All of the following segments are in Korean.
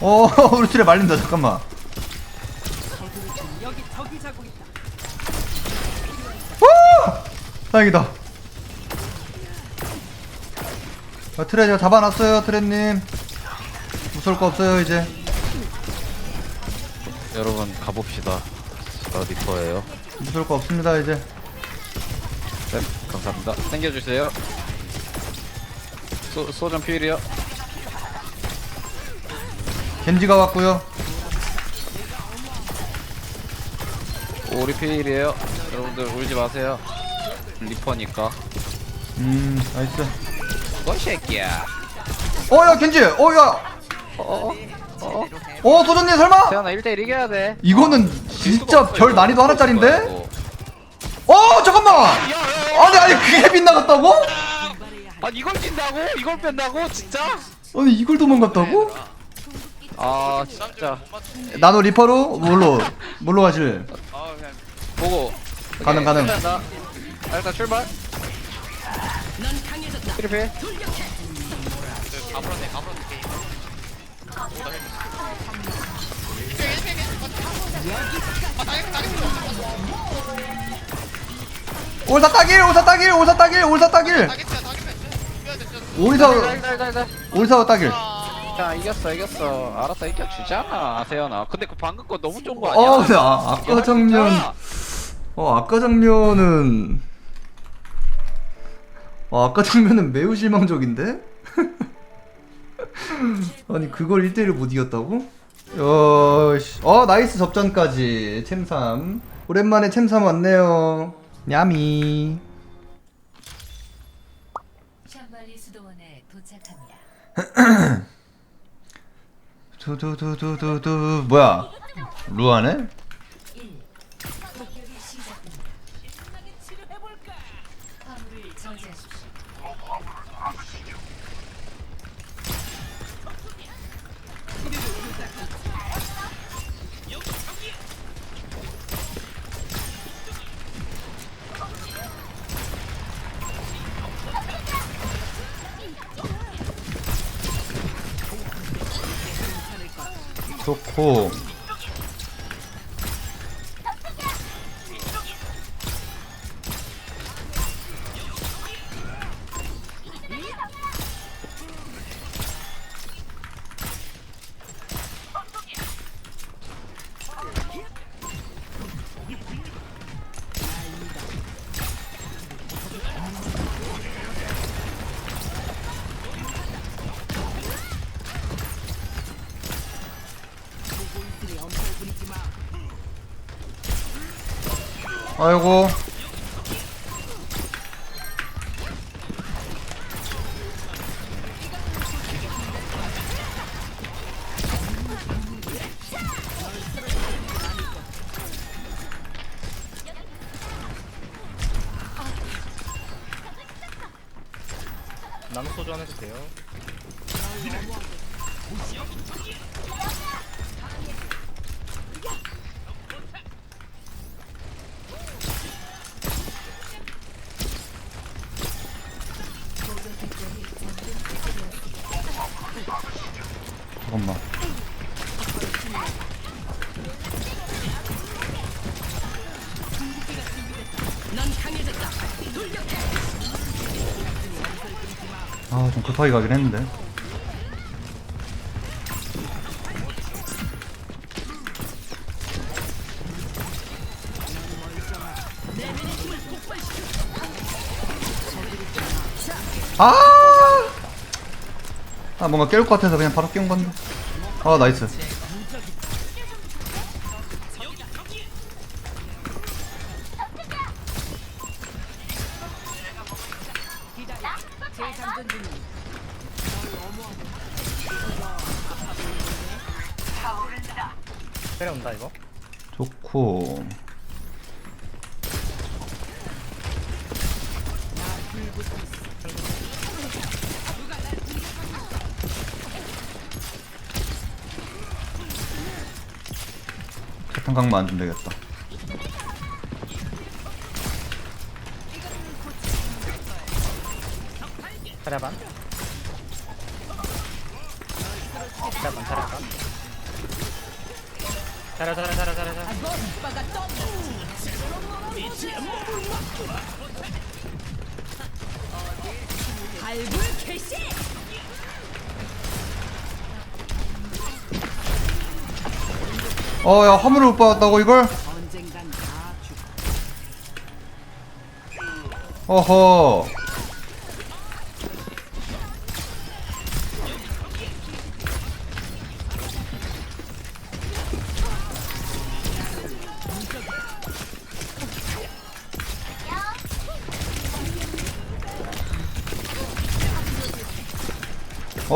어 우리 트레 말린다 잠깐만 후! 다행이다 아, 트레 제가 잡아놨어요 트레님 무서울 거 없어요 이제 여러분 가봅시다. 저 리퍼예요. 무서울 거 없습니다 이제 네, 감사합니다. 당겨주세요. 소, 소전 피일이요. 겐지가 왔고요 오리 피일이에요. 여러분들 울지 마세요. 리퍼니까. 음 나이스 뭐 새끼야. 어야 겐지 어야 어 어? 어어? 어 소전님 설마 태연아 1대1 이겨야 돼. 이거는 진짜 없어, 별. 난이도 하나짜린데 이거. 어 잠깐만 아니 아니 그게 빗나갔다고? 아 이걸 낀다고? 이걸 뺀다고? 진짜? 아니 이걸 도망갔다고? 아 진짜. 나노 리퍼로 뭘로 뭘로 가실? 아 그냥 보고. 가능, 가능. 일단 나 아, 일단 출발. 트리필. 올사 따길 올사 따길 올사 따길 올사 따길 오리사. 오리사 따길 자 이겼어 이겼어. 알았어 이겨주잖아 세연아. 근데 그 방금 거 너무 좋은 거 아니야? 어 근데 아, 아까 장면. 어 아까 장면은 어 아까 장면은 매우 실망적인데? 아니 그걸 1대1을 못 이겼다고? 여씨. 어 나이스 접전까지. 챔삼. 오랜만에 챔삼 왔네요. 야미 샴발리 수도원에 도착합니다. 두두두두두두 뭐야 루아네? 좋고 아이고 나는 소주 안 해도 돼요. 급하게 가긴 했는데. 아! 아 뭔가 깨울 것 같아서 그냥 바로 깨운 건데. 아 나이스 때려온다 이거. 좋고 차탄강만 안 주면 되겠다 어야 화물을 못 받았다고 이걸? 어허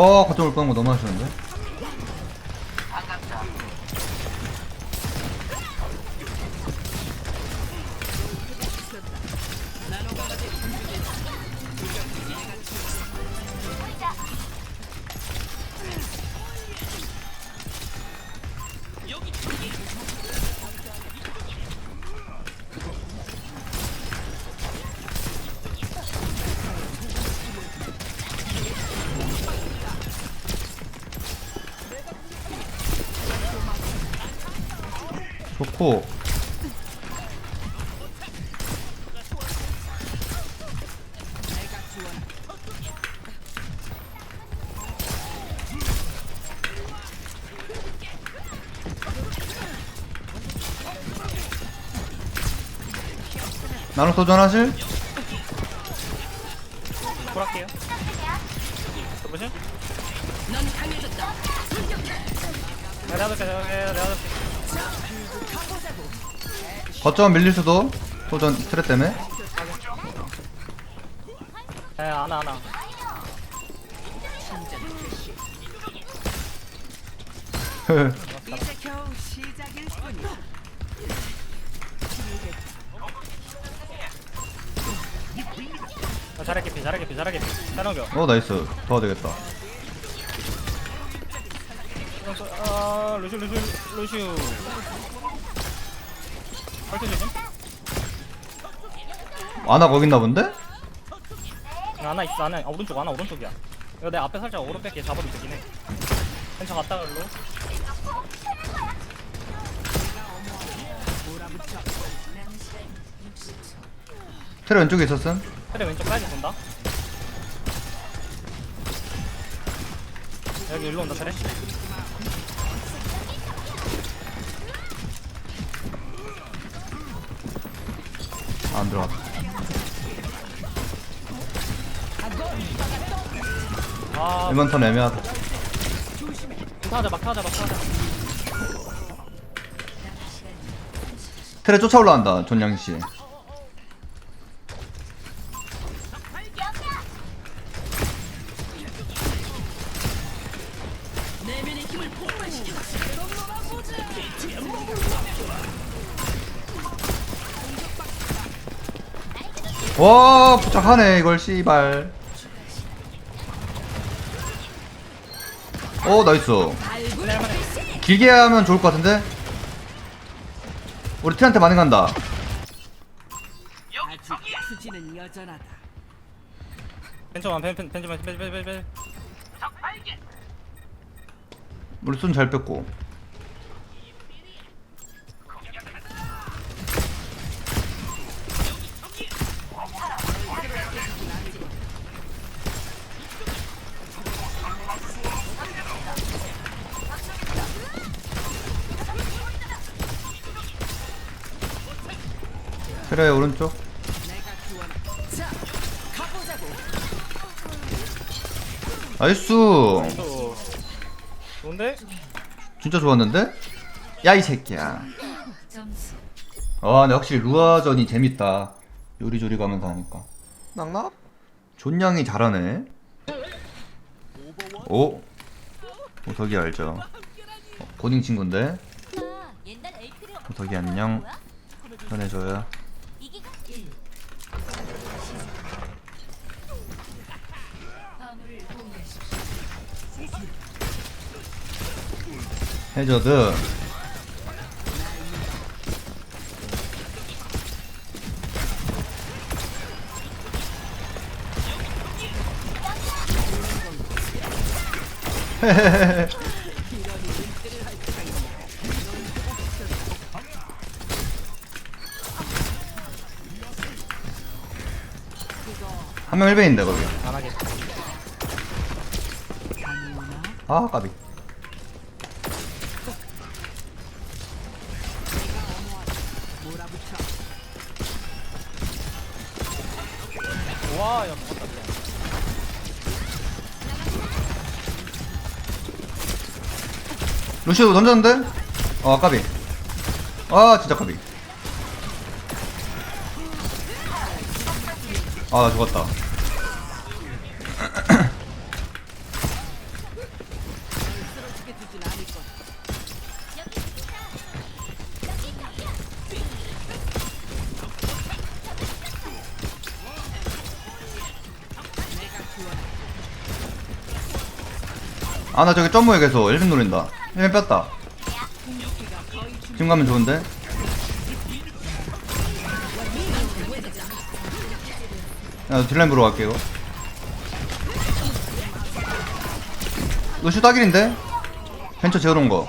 어 거점 올 뻔한 거 너무 아쉬운데 좋고 나눠 도전하실? 콜할게요 여보세요? 내가 잡을게 내가 내가 잡을게 거점 밀릴 수도 도전 트랩 때문에. 에 이제 겨우 시작일 뿐이야. 어, 잘해 개피 잘해 개피 잘해 개피. 잘 넘겨. 어 나이스. 도와야 되겠다. 아 루슈 루슈 루슈 조심 아나 거기 있나 본데? 하나 있어 하나. 아, 오른쪽 하나 오른쪽이야. 이거 내 앞에 살짝 오른쪽 걔 잡아도 되긴 해. 괜찮 갔다가 일로. 트랩 왼쪽에 있었음? 그래 왼쪽 까지 돈다. 여기 일로 온다 그래 안 들어갔다. 아. 이번 턴 애매하다. 막타하자 막타하자 막타하자. 트랩 쫓아 올라간다 존양씨 와 부착하네 이걸 씨발 오 나이스 길게 하면 좋을 것 같은데 우리 트한테 많이 간다 여전하다. 벤처만 벤, 벤, 벤, 벤. 우리 손 잘 뺐고 그래 오른쪽. 나이스. 또 좋은데? 진짜 좋았는데? 야 이 새끼야. 점수 아 근데 확실히 루아전이 재밌다. 요리조리 가면서 하니까. 낙낙? 존냥이 잘하네. 오? 오덕이 알죠. 어, 고딩 친구인데. 오덕이 안녕. 전해줘요 해저드. 한명 1배인데 거기. 아 까비. 와, 야, 먹었다. 루시오 던졌는데? 어 까비 아 진짜 까비 아 나 죽었다 아 나 저기 점무에 계속 1벤 노린다 1벤 뺐다 지금 가면 좋은데? 야 딜라인 보러 갈게 이거 루슈 따길인데? 벤처 재워놓은 거.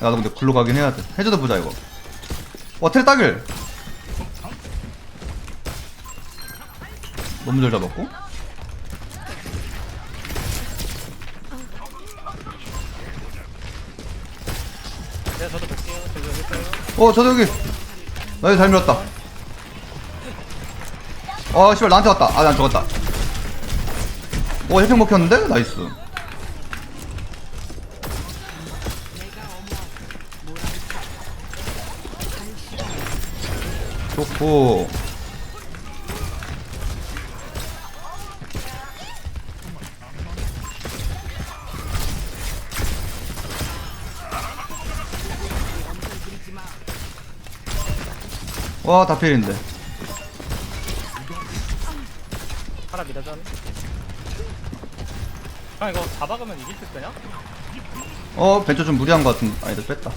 나도 근데 굴러 가긴 해야 돼 해줘도 보자 이거 와텔 따길 너무 잘 잡았고. 네, 저도 볼게요. 저도 있어요. 어 저도 여기. 나이스 잘 밀었다. 어 씨발 나한테 왔다. 아 난 죽었다. 오 힐팩 먹혔는데? 나이스. 좋고 와 다 필인데 하나 밀어줘. 형 이거 잡아가면 이길 수 있으냐? 어 벤처 좀 무리한 것 같은 아니다 뺐다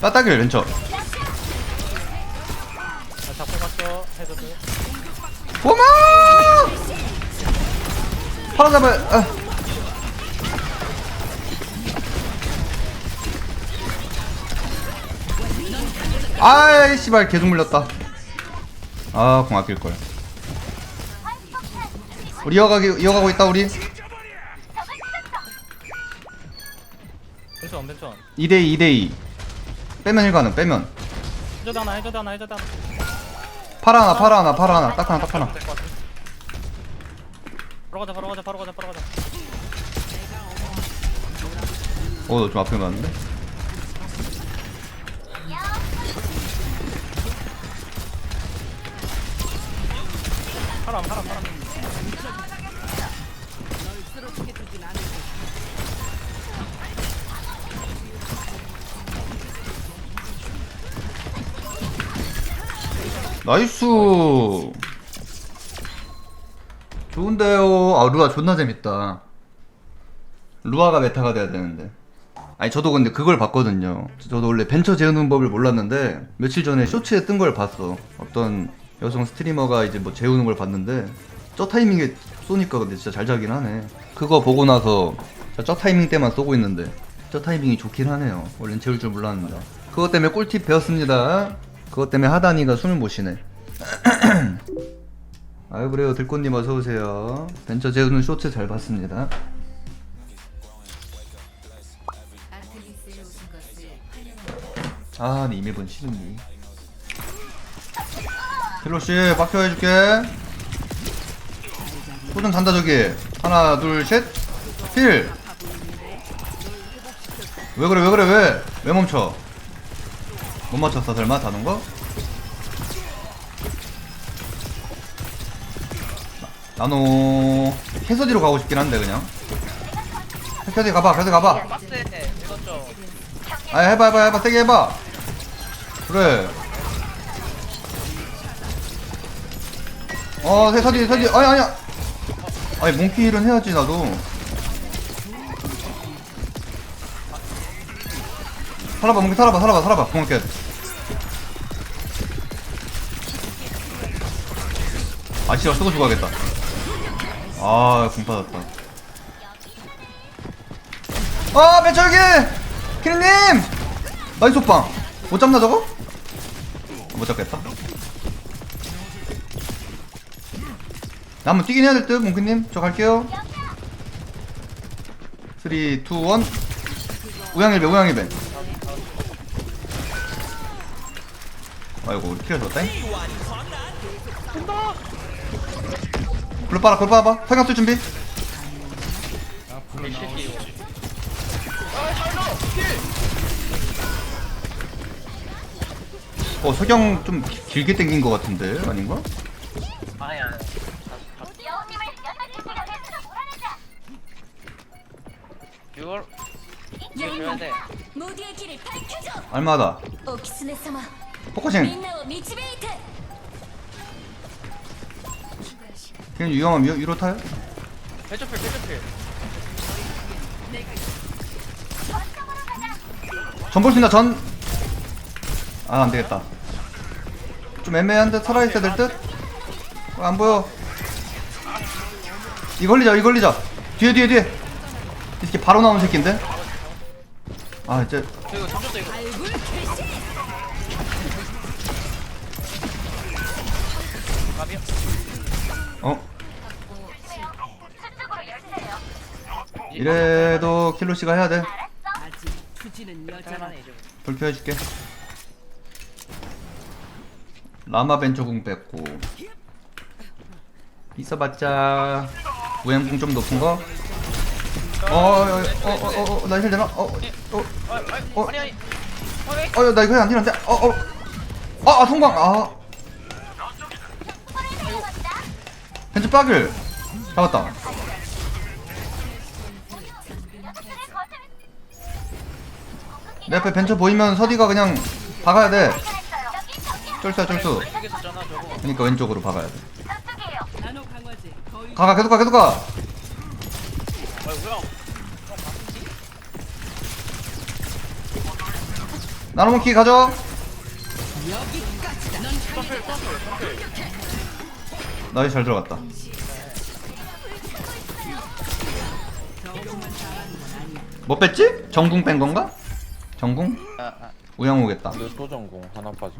따따길 벤처 나 잡고 갔어. 해줘도. 고마 팔아 잡아 아. 아이 씨발 계속 물렸다 아 공 아낄걸 우리 이어가기 이어가고 있다 우리 벤천, 벤천. 2대2 2대2 빼면 1가는 빼면 해줘도 하나, 해줘도 하나, 해줘도 하나. 팔아 하나 팔아 하나 팔아 하나 딱 하나 딱 하나 될것 같아. 바로 가자, 바로 가자, 바로 가자, 바로 가자. 어좀 앞에 가는데 사람, 사람, 사람. 나이스. 좋은데요. 아 루아 존나 재밌다. 루아가 메타가 돼야 되는데. 아니 저도 근데 그걸 봤거든요. 저도 원래 벤처 재우는 법을 몰랐는데 며칠 전에 쇼츠에 뜬 걸 봤어. 어떤 여성 스트리머가 이제 뭐 재우는 걸 봤는데 저 타이밍에 쏘니까 근데 진짜 잘 자긴 하네. 그거 보고 나서 저, 저 타이밍 때만 쏘고 있는데 저 타이밍이 좋긴 하네요. 원래는 재울 줄 몰랐는데. 그것 때문에 꿀팁 배웠습니다. 그것 때문에 하다니가 숨을 못 쉬네. 아유 그래요. 들꽃님 어서오세요. 벤처 재우는 쇼츠 잘 봤습니다. 아, 네 이메본 싫은데. 힐로씨, 박혀 해줄게. 소좀 잔다, 저기. 하나, 둘, 셋. 힐! 왜 그래, 왜 그래, 왜? 왜 멈춰? 못 맞췄어, 설마? 다는 거? 나노. 캐서디로 가고 싶긴 한데, 그냥. 캐서디 가봐, 캐서디 가봐. 이거죠. 아 해봐 해봐 해봐 세게 해봐 그래 어 세- 서디 서디 아니 아니야. 아니 몽키일은 해야지 나도. 살아봐 몽키 살아봐 살아봐 살아봐. 고맙게. 아 씨발 쓰고 죽어야겠다. 아공 빠졌다. 아 배철기! 키리님 나이스 오빵 못 잡나 저거? 못 잡겠다 나 한번 뛰긴 해야 될 듯 몽키님. 저 갈게요. 3 2 1 우양일배 우양일배. 아이고 우리 졌다잉. 불 빨아 불 빨아봐. 석양 쓸 준비. 어 석양 좀 기- 길게 당긴 것 같은데 아닌가? 아니야 지금 줘야 모두의 길을 밝혀줘. 얼마다? 포커싱. 그냥 위험한 위로, 위로 타요? 개조필 개조필. 전 볼 수 있나 전? 아 안되겠다 좀 애매한데 살아있어야 될 듯? 어, 안 보여 이 걸리자 이 걸리자 뒤에 뒤에 뒤에 이 새끼 바로 나온 새끼인데 아 이제 저 이거 잠줬다 이거 가비야 어? 이래도 킬로 씨가 해야 돼 아직 투지는 여전하다. 잘하네 이제 불켜 해줄게 라마 벤처궁 뺐고 있어봤자 우행궁 좀 높은 거? 어어어어어나 힐 되나? 어어어. 아, 아, 어. 아니 아니. 어, 나 이거 안 되는데? 어어. 아, 아 성광. 아. 벤처 빠글. 잡았다. 내 앞에 벤처 보이면 서디가 그냥 박아야 돼. 쫄수야 쫄수. 되게 썼잖아 저거 그러니까 왼쪽으로 박아야 돼. 나노 강화제 거의 가가 계속 가 계속 가. 아 뭐야 나노모키 가져 나이스 잘 들어갔다 뭐 뺐지? 정궁 뺀 건가? 정궁? 아, 아. 우양 오겠다 또 전공 하나 빠진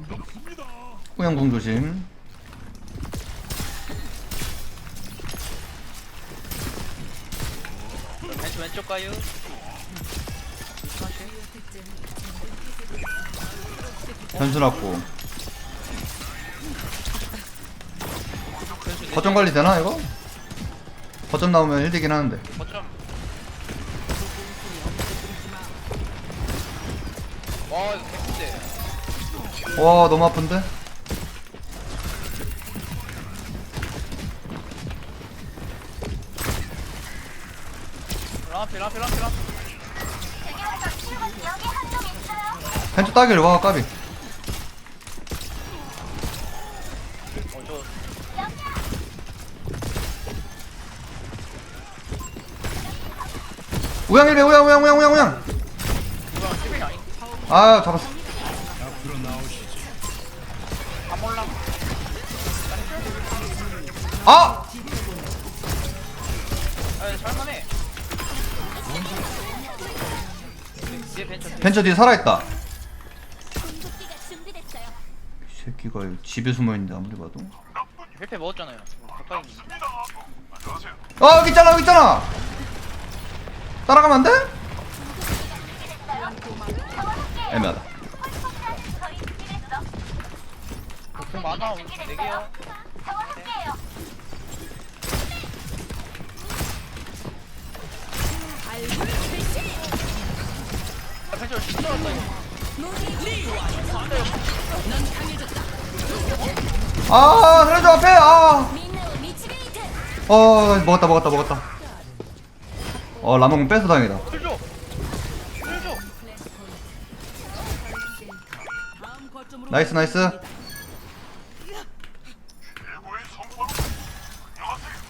우양궁 조심 왼쪽 왼쪽 가요. 변수 났고. 거점 관리 되나 이거? 거점 나오면 1대긴 하는데. 어쩜 와 이거 개꿀대 와 너무 아픈데? 라피 라피 펜트 따길 와 까비. 우양 1배 우양 우양 우양 우양 우양. 아 잡았어! 아 뒤에 벤처 벤처 뒤에 살아있다. 이 새끼가 집에 숨어 있는데 아무리 봐도. 힐패 먹었잖아요. 가까이 있는데. 아 여기 있잖아 여기 있잖아! 따라가면 안 돼? 애매하다. 공 많아. 네 개야 아 그래도 앞에 아. 어 먹었다 먹었다 먹었다. 어 라몽 뺏어 다행이다. 나이스 나이스.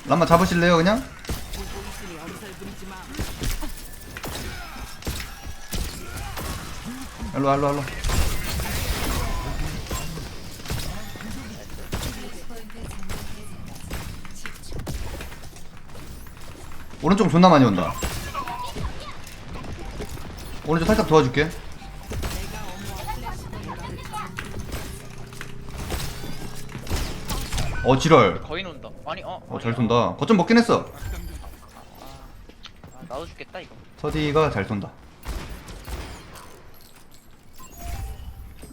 람마 잡으실래요 그냥? 일로와 일로와 일로와. 오른쪽 존나 많이 온다. 오른쪽 살짝 도와줄게. 어 지랄. 거의 논다. 아니 어어잘 쏜다. 거점 먹긴 했어. 아, 나도 죽겠다 이거. 서디가 잘 쏜다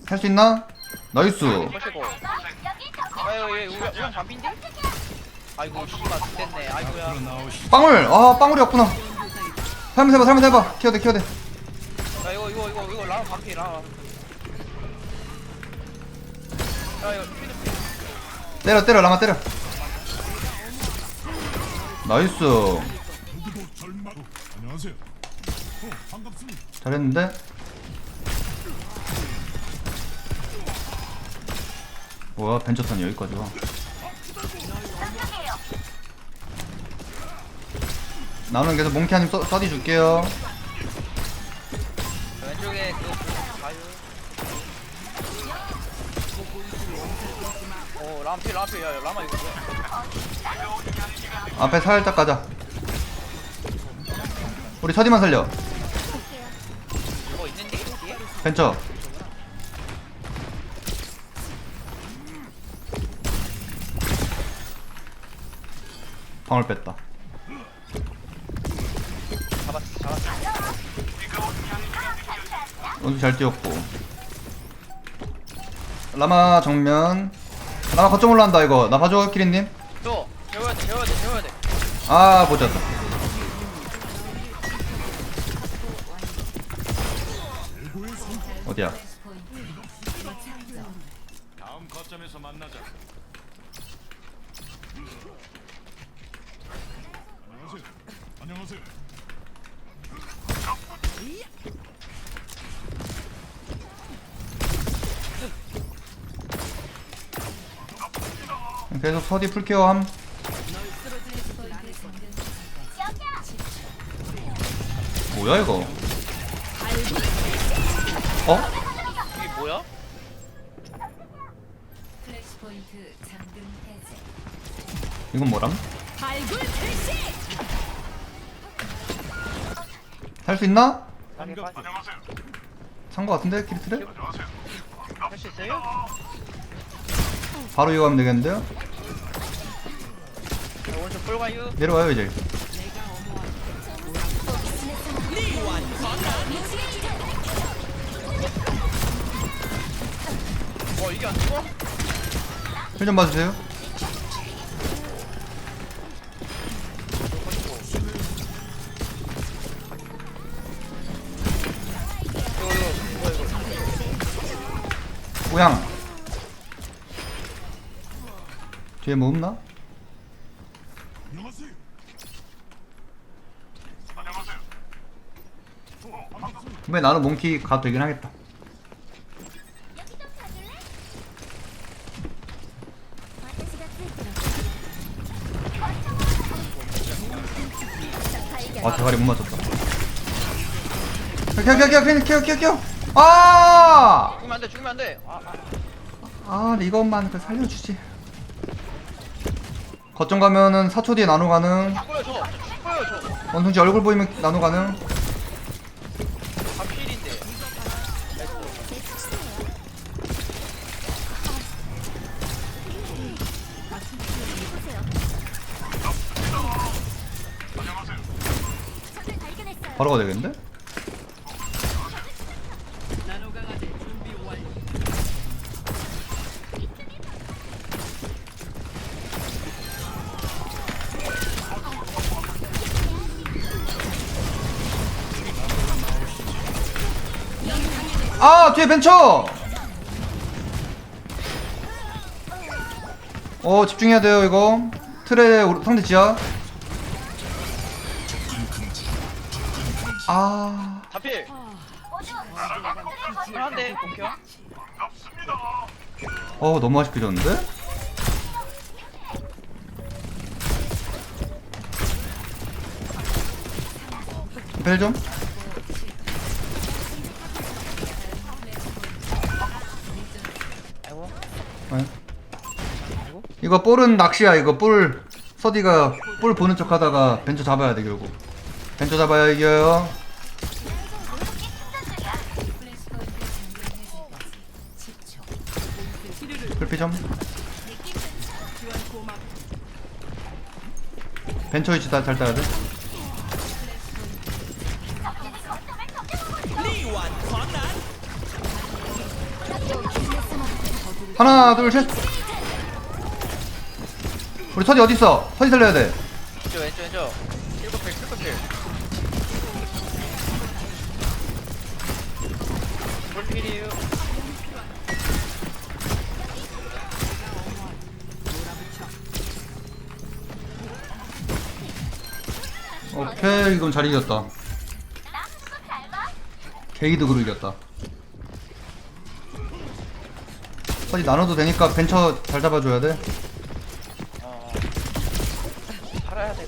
할 수 있나? 나이스. 거시고 아유 얘 우영 우영 반핀데? 아이고 씨발 됐네. 아이고야. 빵울 아 빵울이 없구나. 살면 해봐 살면 해봐. 키워대 키워대 야 이거 이거 이거 이거 라마 반피 라마 야 이거 때려 때려 라마 때려. 나이스. 안녕하세요. 어. 잘했는데 뭐야 벤처탄 여기까지 와. 나는 계속 몽키아님 써, 써디 줄게요. 왼쪽에 그오야 라마 이거 뭐야? 앞에 살짝 가자. 우리 서디만 살려. 이거 있는데 뒤에? 벤처 방울 뺐다. 잡았어 잡았어. 원수 잘 뛰었고. 라마 정면. 라마 거점 올라간다 이거. 나 봐줘 키리님. 저 재워야 돼 재워야 돼 재워야 돼. 아 보졌다 어디야 다음 거점에서 만나자. 안녕하세요. 안녕하세요. 계속 서디 풀케어함 뭐야 이거 어? 이게 뭐야? 이건 뭐람? 살수 있나? 산거 같은데 키리트를? 할 수 있어요? 바로 이거 하면 되겠는데요? 자, 오른쪽 풀가유 내려와요 이제 어 이게 안 죽어? 힐좀 봐주세요 이거 이거 이거 이거 우양 뒤에 뭐 없나? 안녕하세요. 근데 나는 몽키 가도 되긴 하겠다. 아 대가리 못 맞췄다. 켜켜켜켜켜 켜켜. 아! 죽으면 안돼 죽으면 안돼. 아, 아. 아. 이것만 그 살려주지. 거점 가면은 4초 뒤에 나노 가능. 죽어요 저 죽어요 저 원숭지 얼굴 보이면 나노 가능 바로 가야 되겠는데? 아 뒤에 벤처! 어 집중해야 돼요 이거. 틀에 상대 지하 어 너무 아쉽게 졌는데? 벨 좀? 아이고 아니. 이거 볼은 낚시야 이거 볼 서디가 볼 보는 척 하다가 벤처 잡아야 돼 결국 벤처 잡아야 이겨요 벤처 위치 다잘 따야 돼. 하나 둘 셋. 우리 서지 어딨어? 서지 살려야 돼 오케이 이건 잘 이겼다. 게이드그로 이겼다. 서지 나눠도 되니까 벤처 잘 잡아줘야 돼. 어 팔아야 돼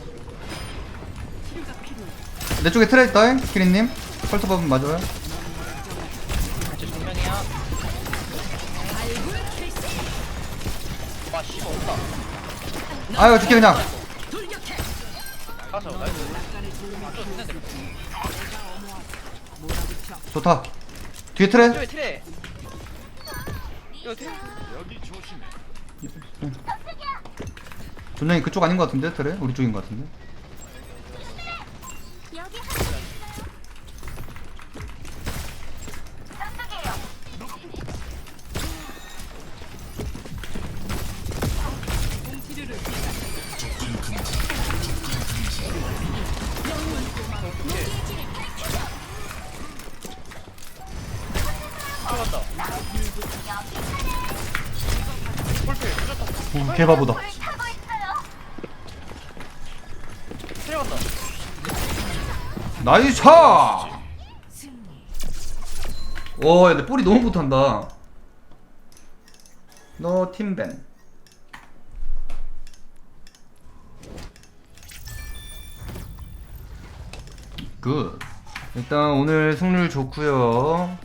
내 쪽에 트레 있다 키린님? 펄터밥은 맞아요? 아유 죽게 그냥 좋다. 뒤에 트레? 왜 트레 이거 트레. 여기 조심해. 존영이 그쪽 아닌 것 같은데 트레? 우리 쪽인 것 같은데? 여기 들 개바보다 갔다 나이스 차! 오, 야, 근데 볼이 너무 못한다. 너 팀벤. 굿. 일단 오늘 승률 좋고요.